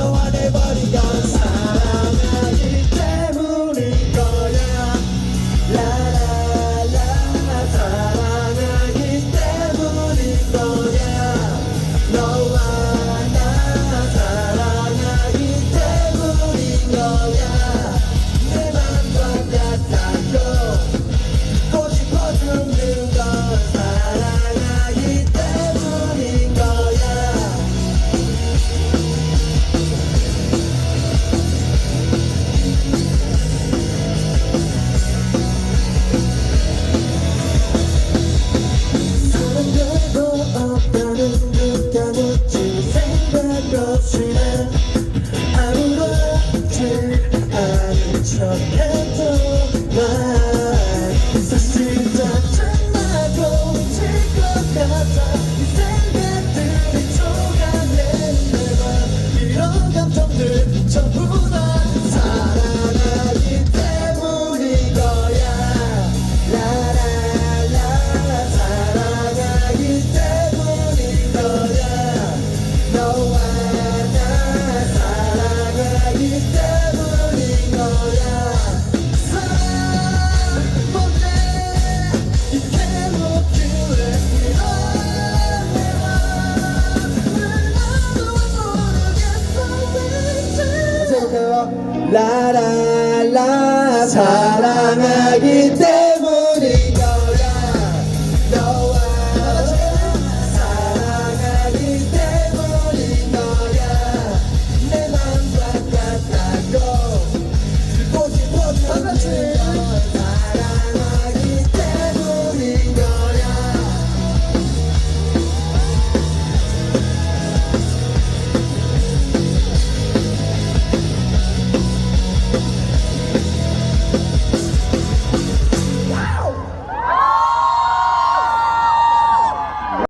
the one they Just 라라라 사랑하기 때문에